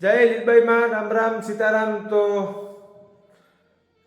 જય લીલબાઈમાં રામ રામ, સીતારામ. તો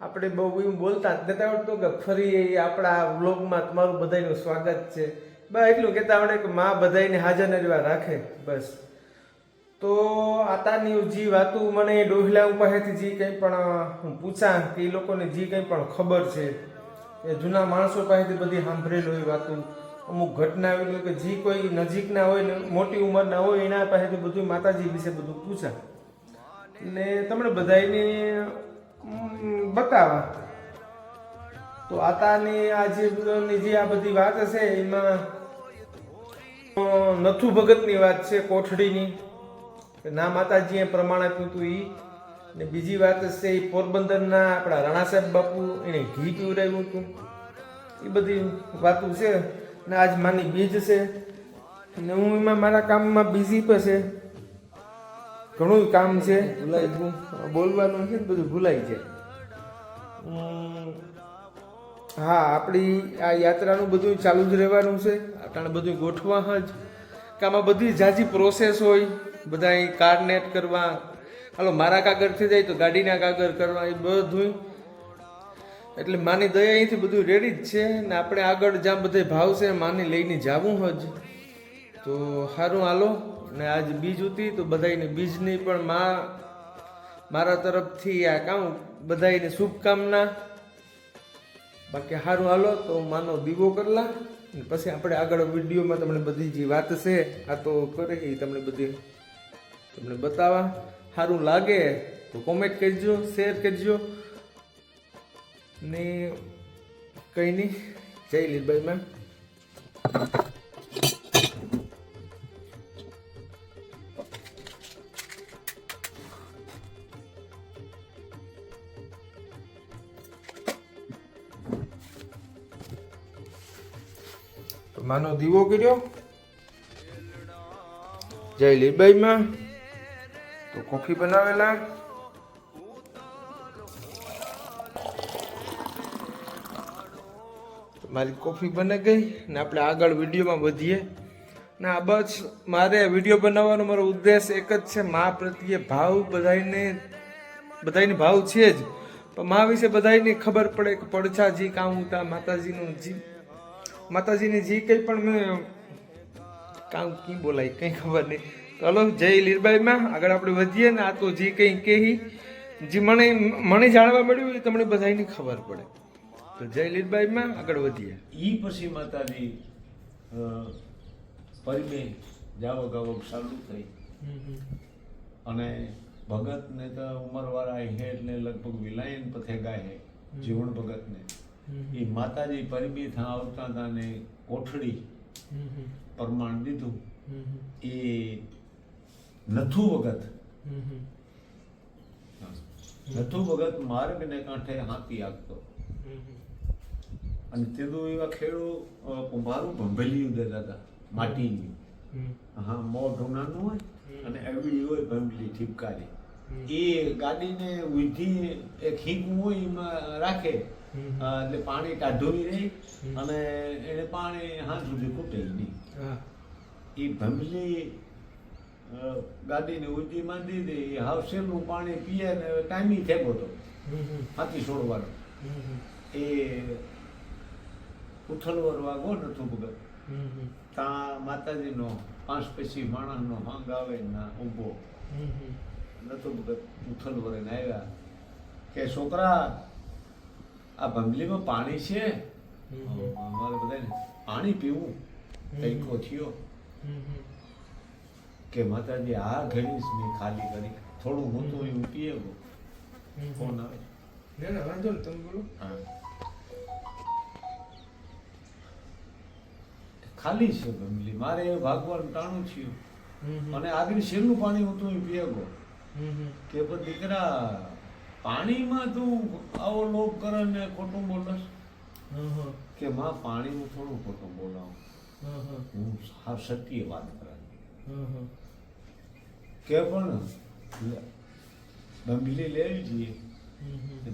આપણે બહુ એમ બોલતા જ નતા આવડતું કે ફરી એ આપણા વ્લોગમાં તમારું બધાયનું સ્વાગત છે. બસ એટલું કહેતા આવડે કે માં બધાને હાજર ને રહેવા રાખે. બસ. તો આતાની જે વાતું મને ડોહલા પાસેથી જે કંઈ પણ હું પૂછા કે એ લોકોને જે કંઈ પણ ખબર છે. એ જૂના માણસો પાસેથી બધી સાંભળેલું એ વાતું. અમુક ઘટના આવેલી કે જે કોઈ નજીકના હોય ને મોટી ઉંમરના હોય, એના પાસેથી બધું માતાજી વિશે બધું પૂછા. ને તમને બધાને બતાવા. તો આતાની આ જે જે આ બધી વાત છે એમાં નથુ ભગતની વાત છે, કોઠડીની. ના માતાજીએ પ્રમાણ આપ્યું હતું એ ને બીજી વાત છે એ પોરબંદરના આપણા રાણા સાહેબ બાપુ, એને ઘી પીવડાવ્યું હતું. એ બધી વાતો છે. ને આજ માની બીજ છે. ને હું એમાં મારા કામમાં બિઝી પણ છે. ઘણું કામ છે. ભૂલાઈ ગયું બોલવાનું છે ને બધું ભૂલાઈ જાય હા આપણી આ યાત્રાનું બધું ચાલુ જ રહેવાનું છે. આપણે બધું ગોઠવા જ. કે આમાં બધી જાજી પ્રોસેસ હોય. બધા કાર્ડ નેટ કરવા. હાલો મારા કાગળથી જાય તો ગાડીના કાગળ કરવા એ બધું એટલે માની દયા અહીંથી બધું રેડી જ છે ને આપણે આગળ જ્યાં બધે ભાવ છે માની લઈને જાવું જ તો સારું હાલો, ને આજ બીજ ઉતી તો બધાને બીજની પણ મા, મારા તરફથી આ કામ બધાને શુભકામના. બાકી સારું હાલો, તો માનો દીવો કરલા, ને પછી આપણે આગળ વિડીયોમાં તમને બધી જે વાત છે, આ તો કરી તમને બધી તમને બતાવા. સારું લાગે તો કોમેન્ટ કરજો શેર કરજો. ને કંઈ નહીં. જય લીલભાઈ મેમ. માનો દીવો કર્યો? જય લીલબાઈમાં તો કોફી બનાવેલા. મારી કોફી બની ગઈ ને આપણે આગળ વિડીયોમાં વધીએ. ને આ બસ મારે વીડિયો બનાવવાનો મારો ઉદ્દેશ એક જ છે, મા પ્રત્યે ભાવ બધાને બધાને ભાવ છે જ. પણ મા વિશે બધાને ખબર પડે કે પડછા જી કામ ઉતા માતાજીનું જી, માતાજીની જે કંઈ પણ મેં કામ કી બોલાય, કંઈ ખબર નહીં. ચાલો જય લીરબાઈમાં આગળ આપણે વધીએ ને આ તો જે કંઈ કહી. જે મને મને જાણવા મળ્યું એ તમને બધાને ખબર પડે. તો જય લીરબાઈમાં આગળ વધીએ. ઈ પછી માતાજી પરિમે જાવો ગાવો ચાલુ થઈ. અને ભગત ને તો ઉંમરવાળા હે એટલે લગભગ વિલાયન પથે ગાય જીવણ ભગત ને. એ માતાજી પરિમી થા આવતા હતા ને કોઠડી પ્રમાણ દીધું. એ નથુ વગત નથુ વગત માર્ગ ને કાંઠે હાથી આગતો અને તેદું એવા ખેડૂ કુંભારો ભંભેલી દેતા હતા માટીની. હા મો નાનું હોય અને એવડી હોય ભંભલી ઠીપકારી એ ગાડીને ઉધી એક હીંગું હોય એમાં રાખે એટલે પાણી કાઢોવી રહે અને એને પાણી હાથ સુધી ખૂટે નહીં. એ ભંભલી ગાડીને ગાડીને માંડી દે એ હાવસેલનું પાણી પીએ ને ટાઈમી થેકો તો. હાથી છોડવાનો. એ ઉથલવર વાગો નતું ભગત તા માતાજીનો પાંચ પછી માણસનો હંગ આવે ના ઊભો. નતો ભગત ઉથલવરે ને આવ્યા. કે છોકરા આ ભંગલીમાં પાણી છે? અમારે બધાને પાણી પીવું. તૈકો થયો કે માતાજી આ ઘડીશ મેં ખાલી કરી. થોડું હું તો એવું પીએ કોણ આવે. વાંધો ને તમે બોલો. હા. ખાલી છે ભમલી મારે ભાગવાનું ટાણું થયું. અને આગળ શેરનું પાણી હું તું પીએ ગો કે પણ દીકરા પાણીમાં તું આવો લોભ કરે ને ખોટું બોલસ. કે માં પાણીનું થોડું ખોટું બોલાવું. હું સત્ય વાત કરા કે પણ બંબલી લેવી જોઈએ.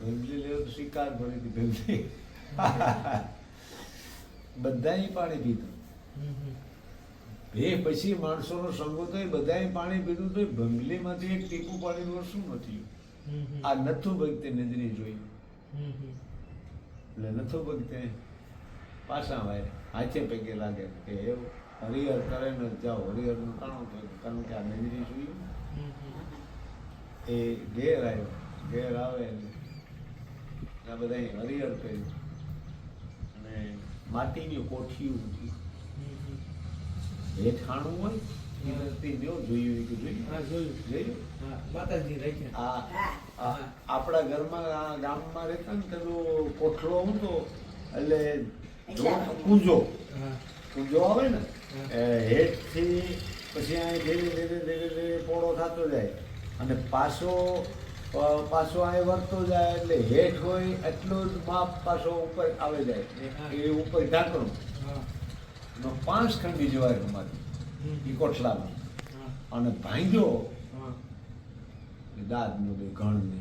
બંબલી લેવું તો સ્વીકાર કરી હતી બંબલી બધાય પાણી પીધું. એ પછી માણસોનો સંગો તો બધાએ પાણી પીધું તો ભંગલીમાંથી એક ટીપું પાણીનું શું નથી આ નથુ ભક્તે નજરે જોઈ. એટલે નથુ ભક્તે પાછા વાય હાથે પૈકી લાગે કે એવું હરિહર કરે ને જાઓ. હરિહરનું કાણું થાય કારણ કે આ નજરી જોયું. એ ઘેર આવ્યો. ઘેર આવે આ બધા હરિહર કર્યું. અને માટીની કોઠી હતી હેઠાણું હોય નથી જો જોયું કે જોયું હા જોયું. જોયું હા માતાજી રાખ્યા. આ આપણા ઘરમાં ગામમાં રહેતા ને પેલો કોઠલો હતો એટલે જો કૂંજો. હા. કૂંજો આવે ને એ હેઠથી પછી આ ધીરે ધીરે ધીરે ધીરે પોળો થતો જાય. અને પાછો પાછો આ વર્તો જાય એટલે હેઠ હોય એટલો જ માપ પાછો ઉપર આવે જાય. એ ઉપર ઢાંકણું. હા પાંચ ખંડી જવાય રમાતી એ કોટલામાં. અને ભાંગ્યો. દાદનું બે ઘણને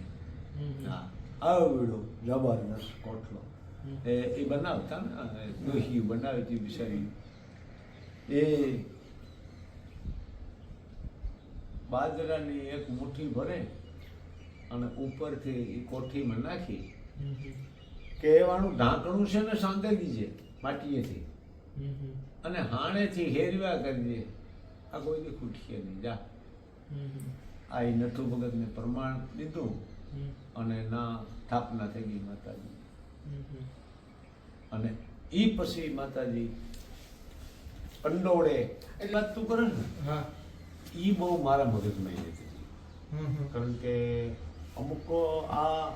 હા. આવડો જબરદસ્ત કોઠલો એ એ બનાવતા ને દોહી બનાવી હતી બિચારી. એ બાજરાની એક મુઠ્ઠી ભરે અને ઉપરથી એ કોઠીમાં નાખી. કે એવાનું ઢાંકણું છે ને સાંધે છે માટીએથી. અને હાણેથી હેરવા કરીએ. આ કોઈને ખૂટશે નહીં. જા. આ એ નથુ ભગતને પ્રમાણ દીધું અને ના સ્થાપના થઈ ગઈ માતાજી. અને એ પછી માતાજી પંડોળે એટલે વાત તું કરે ને? હા. એ બહુ મારા મગજમાં એ હતી કારણ કે અમુક આ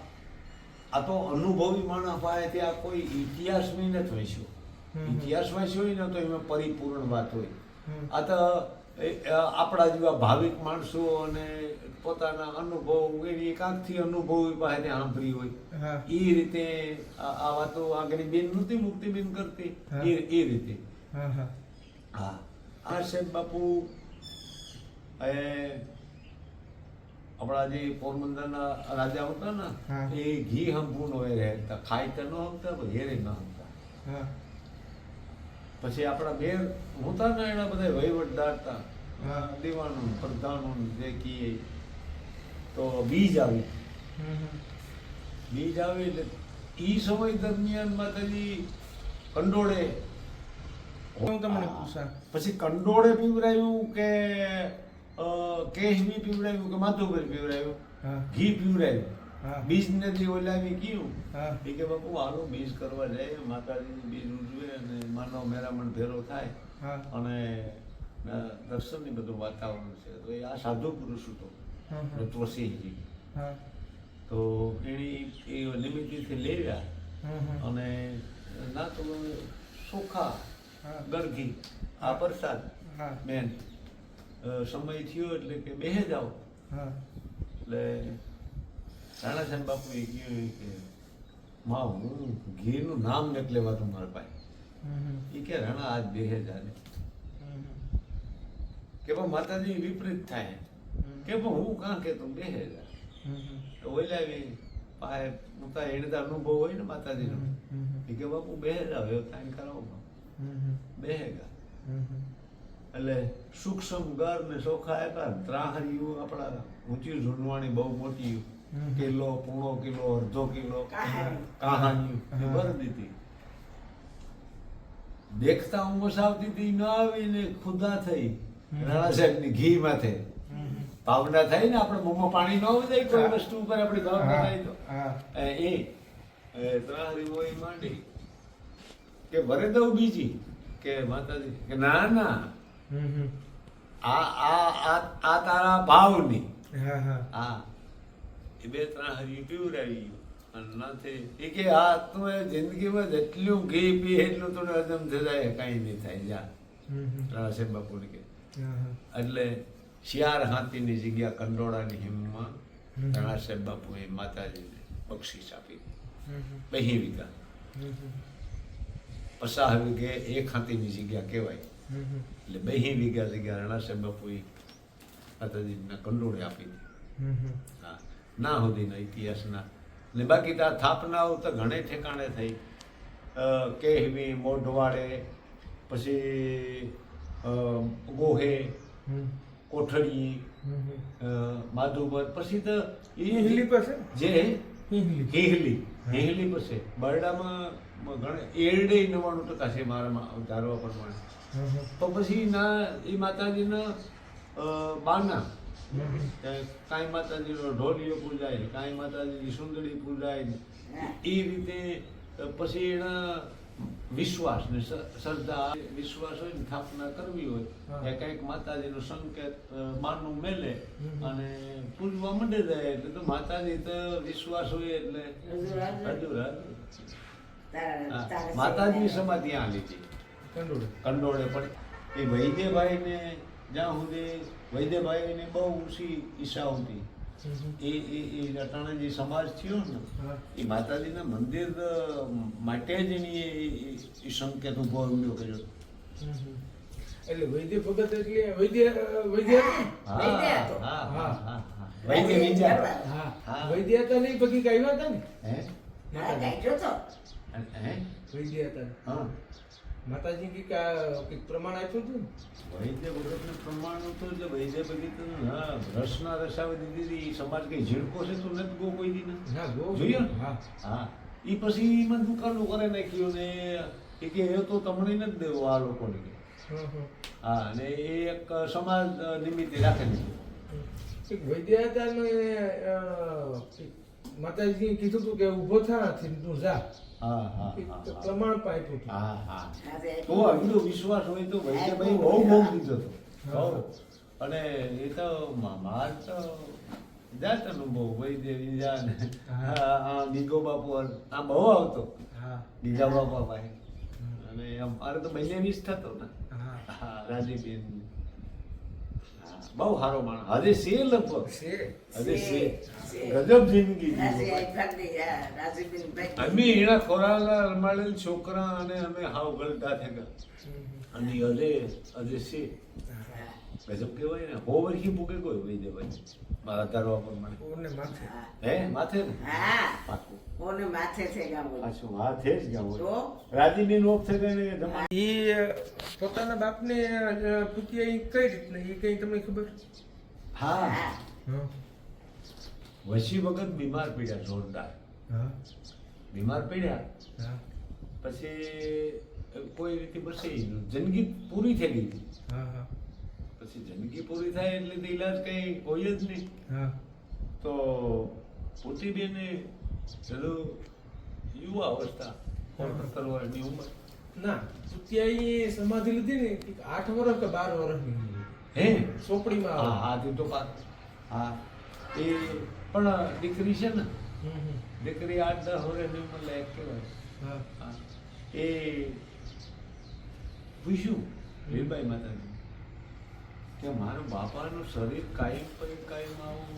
આ તો અનુભવી માણસ પાસે આ કોઈ ઇતિહાસ નહીં નથી વાંચ્યો હમ. ઇતિહાસ વાંચ્યો હોય ને તો એમાં પરિપૂર્ણ વાત હોય. આ તો આપણા જેવા ભાવિક માણસો અને પોતાના અનુભવ એની એકાંતથી અનુભવ પાસેથી સાંભળી હોય. એ રીતે આ વાતો આગળ બેન નહોતી મુક્તિબેન કરતી. એ એ રીતે. હા આ સાહેબ બાપુ એ આપણા જે પોરબંદરના રાજા હતા ને એ ઘી હંપું નો રહેતા ખાય તો ન પણ હેરે ન હમતા હા. પછી આપણા બેર હોતા ને એના બધા વહીવટદાર હતા. દીવાનું પ્રધાનું જે કીએ તો બીજ આવી. બીજ આવી એટલે એ સમય દરમિયાન માતાજી કંડોળે. હું તમને પૂછા. પછી કંડોળે પીવરાયું કે કેશ બી પીવરાયું કે માધુભાઈ પીવરાયું હા. ઘી પીવરાયું. બીજ નથી ઓલાવી ગયું એ કે બાપુ આનું બીજ કરવા જાય. માતાજીનું બીજ ઉજવે અને માનવ મેરામણ ભેરો થાય. અને દર્શન દર્શનની બધું વાતાવરણ છે. તો એ આ સાધુ પુરુષ હતો હા તો એની એ નિમિત્તથી લેવ્યા. અને ના તો સુખા ગરઘી આ પ્રસાદ મેન સમય થયો એટલે કે બેહે જાઓ. એટલે રાણા સાહેબ બાપુએ કહ્યું કે માં હું ઘીનું નામ નથી લેવાતું મારા પાસે એ કે રાણા આજ બે હજાર કે પણ માતાજી વિપરીત થાય. કે પણ હું કાં કે તું બે હજાર. ઓલાવી પાસે મોટા એડતા અનુભવ હોય ને માતાજીનો. એ કે બાપુ બે હજાર હવે થાય કરાવો હમ હજાર. એટલે સૂક્ષ્મ ઘર ને સોખા આપ્યા ત્રાહરીયું આપણા ઊંચી ઝૂંડવાણી બહુ મોટી. કિલો પૂણો કિલો અડધો કિલો કહાની. ભરી દીધી. દેખતા ઉમસ આવતી હતી ન આવીને ખુદા થઈ. રાણા સાહેબની ઘી માથે ભાવના થાય ને આપણે મોમાં પાણી ન આવી જાય કોઈ વસ્તુ ઉપર આપણી ભાવના થાય તો. એ ત્રાહરી હોય માંડી. કે ભરે દઉં બીજી. કે માતાજી કે ના ના. આ આ આ આ તારા ભાવની. હા હા. હા. એ બે ત્રણ હરી પીવડાવી અને નાથે એ કે આ તું એ જિંદગીમાં જેટલું ઘી પી એટલું તને હજમ જાય કાંઈ નહીં થાય જા. રાસે રાણા બાપુને કે. એટલે શિયાર હાથીની જગ્યા કંડોળાની હિમમાં રાસે બાપુએ માતાજીને બક્ષિસ આપી. બહી વીઘા પસાહ વીઘે એક હાથીની જગ્યા કહેવાય. એટલે બહી વીઘા જગ્યા રાણા સાહેબ બાપુએ માતાજીના કંડોળે આપી હા. ના સુધીના ઇતિહાસના. ને બાકી તો આ થાપનાઓ તો ઘણે ઠેકાણે થઈ. કેહવી મોઢવાડે પછી ગોહે. કોઠડી માધુપર પછી તો ઈ હિલી પાસે? જે હિલી હેહલી હેહલી પછી બરડામાં ઘણા એરડે નવાણું ટકા છે મારામાં ધારવા પ્રમાણે. તો પછી ના એ માતાજીના બાના. કાંઈ માતાજીનો ઢોલિયો પૂજાય કાંઈ માતાજીની સુંદરી પૂજાય. એ રીતે પછી એના વિશ્વાસ ને શ્રદ્ધા વિશ્વાસ હોય ને સ્થાપના કરવી હોય એ કે કંઈક માતાજીનો સંકેત માનું મેલે અને પૂજવા મંડે જાય એટલે તો માતાજી તો વિશ્વાસ હોય એટલે હજુ માતાજી સમાધિ આ લીધી. કંડોળે. કંડોળે પણ એ વૈદ્યભાઈને જ્યાં સુધી વૈદ્યભાઈને બહુ ઊંચી ઈચ્છા હતી. એ એ એ અટાણે જે સમાજ થયો ને એ માતાજીના મંદિર માટે જ એની એ- સંકેત ઊભો ઉલ્યો કર્યો. એટલે વૈદ્ય ભગત એટલે વૈદ્ય વૈદ્ય? હા હા હા. વૈદ્ય વિચાર હા. વૈદ્ય તો નહીં પછી કઈ આવ્યા હતા ને? હે? હા, કાઢ્યો તો. હે? વૈદ્ય હતા. હા. માતાજી કે કંઈક પ્રમાણ આપ્યું હતું? વૈદ્ય ભગતનું પ્રમાણ તો એટલે વૈદ્ય ભગત હા રસના રસાવી દીધી એ સમાજ કઈ ઝીણકો છે તો નથી ગો કોઈ દી ના બહુ હા. હા. એ પછી મને દુકાનો કરે નાખ્યું ને એ કે એ તો તમને નથી દેવો આ લોકોને કે. હા અને એ એક સમાજ નિમિત્તે રાખેલી વૈદ્ય હતા ને માતાજી કીધું હતું કે ઊભો થા તું જા. પ્રમાણ હતું. હા હા. તો આટલો વિશ્વાસ હોય તો વૈદ્યભાઈ બહુ બહુ દીધો હતો અને એ તો માર તો જાત અનુભવ વૈદ્ય બીજા ને. હા. આ નિગો બાપુ આ બહુ આવતો. હા. બીજા બાપા ભાઈ. અને અમારે તો બંને વીસ થતો ને. હા રાજીબેન. બહુ સારો માણસ. હજે છે લગભગ. હજે છે. ગજબ જિંદગી. અમે એના ખોરાલા રમાડેલ છોકરા અને અમે હાવ ગલતા થયા અને હજે હજે છે ગજબ કહેવાય ને. હો વર્ષી મૂકે કોઈ વહી દેવાય મારા ધારવા પ્રમાણે ઓને માથે? હા. માથે ને? હા. કોને માથે છે ગામો પાછું માથે જ ગામો તો? રાજીની નોક છે ને જમા? ઈ પોતાના બાપને પૂછ્યા ઈ કઈ રીતના ઈ કઈ તમને ખબર? હા. વશી વખત બીમાર પડ્યા જોરદાર. બીમાર પડ્યા? પછી કોઈ રીતે બસે જિંદગી પૂરી થઈ ગઈ હતી. પછી જિંદગી પૂરી થાય એટલે તો ઈલાજ કઈ હોય જ નહીં. હા. તો પોતીબેને ચલો યુવા અવસ્થા વર્ષની ઉંમર? ના સુત્યાઈ સમાધિ લીધી ને આઠ વર્ષ કે બાર વર્ષની હે? ચોપડીમાં હા હા તે તો હા. એ પણ દીકરી છે ને. દીકરી આઠ દસ વર્ષની ઉંમર લાયક કહેવાય. એ પૂછ્યું લીલબાઈ માતાજી. કે મારા બાપાનું શરીર કાયમ પર કાયમ આવું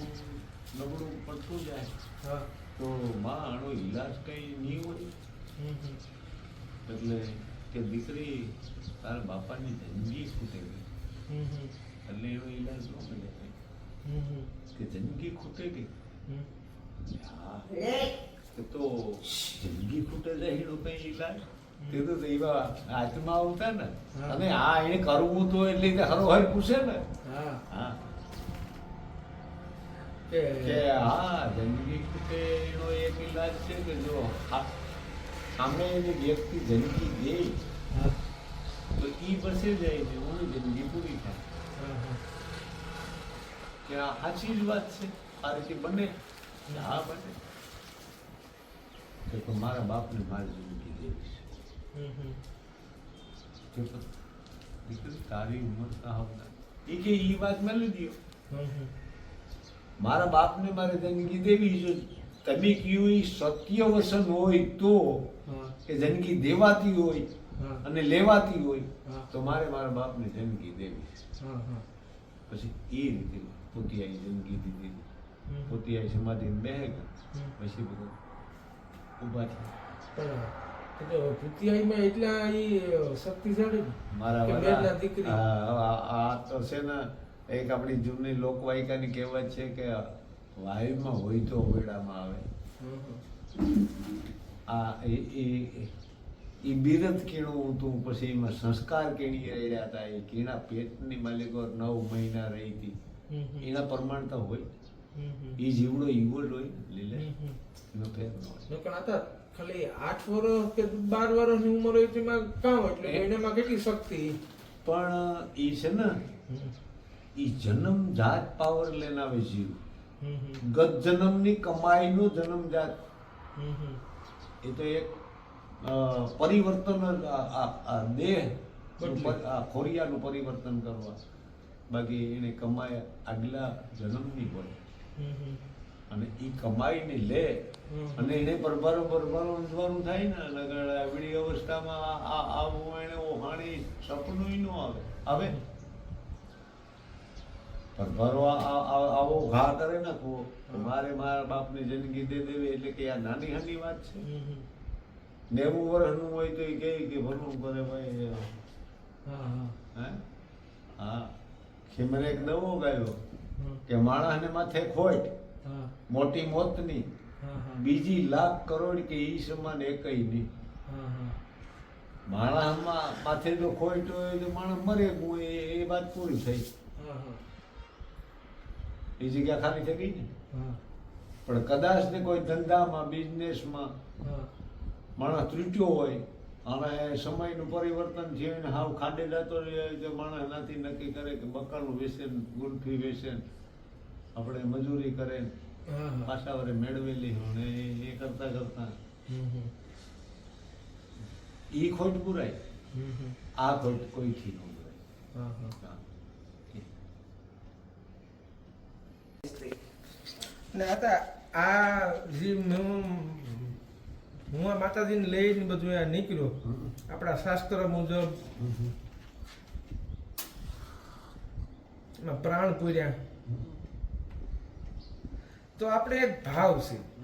નબળું પડતું જાય તો માં આનો ઈલાજ કઈ નહીં હોય. એટલે કે દીકરી તારા બાપાની જિંદગી ખૂટે ગઈ હમ, હમ. એટલે એનો ઈલાજ ન મળે હમ, હમ. કે જિંદગી ખૂટે ગઈ. હા તો જિંદગી ખૂટે જાય એનો કઈ ઈલાજ તે તો એવા આત્મા આવતા ને. હા. અને આ એને કરવું તો એટલે તે હરોહર પૂછે ને. હા. હા. કે હા જિંદગી કે એનો એક ઈલાજ છે કે જો સામે એની વ્યક્તિ જિંદગી દે હા. તો ઈ બસે જાય ને ઓની જિંદગી પૂરી થાય. હા હા. કે આ સાચી જ વાત છે આ રીતે બને હા બને. કે તો મારા બાપને મારી જિંદગી દેવી તારી ઉંમર એ કે એ વાત મેં હમ. મારા બાપને મારે જિંદગી દેવી છે તમે કયું એ સત્ય વસન હોય તો કે જિંદગી દેવાતી હોય અને લેવાતી હોય તો મારે મારા બાપને જિંદગી દેવી પછી એ રીતે પોતિયાઈ જિંદગી દીધી. પોતી પોતિયાઈ સમાધિ બેહે. પછી બધું ઊભા થયા. એટલે ભૂતિયાઈમાં એટલા ઈ શક્તિશાળી મારા વાલા દીકરી. આ- આ આ તો છે ને એક આપણી જૂની લોકવાયકાની કહેવત છે કે વાયુમાં હોય તો આવે. આ એ એ એ કીણું હતું પછી એમાં સંસ્કાર કેણી રહ્યા હતા એ કીણા પેટની માલિકો નવ મહિના રહી હતી. એના પ્રમાણ તો હોય. એ જીવડો ઈવો હોય લીલે. એનો ફેર ન હોય. ખાલી આઠ વર્ષ કે બાર વર્ષની ઉંમર હોય તેમાં કામ એટલે એનામાં કેટલી શક્તિ? પણ એ છે ને એ જન્મ જાત પાવર લઈને આવે જીવ. ગત જન્મની કમાઈનો જન્મ જાત. એ તો એક પરિવર્તન દેહ ખોરિયાનું પરિવર્તન કરવા. બાકી એને કમાય આગલા જન્મની હોય. અને એ કમાઈને લે. અને એને પરભારો પરભારો ઊંધવાનું થાય ને. અને આગળ આવડી અવસ્થામાં આ- આવું એને ઓહાણી સપનું ન આવે. આવે? પરભારો આવો ઘા કરે નાખવો મારે મારા બાપની જિંદગી દે દેવી એટલે કે આ નાની હાની વાત છે. નેવું વર્ષનું હોય તો એ કહે કે ભલું કરે ભાઈ. હે હા. કે એક નવો ગાયો. કે માણસને માથે ખોટ. મોટી મોતની. બીજી લાખ કરોડ કે ઈ સમાન એકય નહીં. માણસમાં માથે જો ખોટ હોય તો માણસ મરે હું એ વાત પૂરી થઈ. એ જગ્યા ખાલી થઈ ગઈ ને? પણ કદાચ ને કોઈ ધંધામાં બિઝનેસમાં માણસ ત્રુટ્યો હોય અને સમયનું પરિવર્તન થયું ને હાવ ખાડે જતો રહે તો માણસ નથી નક્કી કરે કે બકાલું વેચે ગુલફી વેચે આપણે મજૂરી કરે પાછા વરે મેળવેલી હોય એ- એ કરતા કરતા. ઈ ખોટ પુરાય. આ ખોટ કોઈથી ન પુરાય. હા. ને આ આ જે હું હું આ માતાજીને લઈને બધું આ નીકળ્યો આપણા શાસ્ત્ર મુજબ. પ્રાણ પૂર્યા. તો આપણે એક ભાવ છે.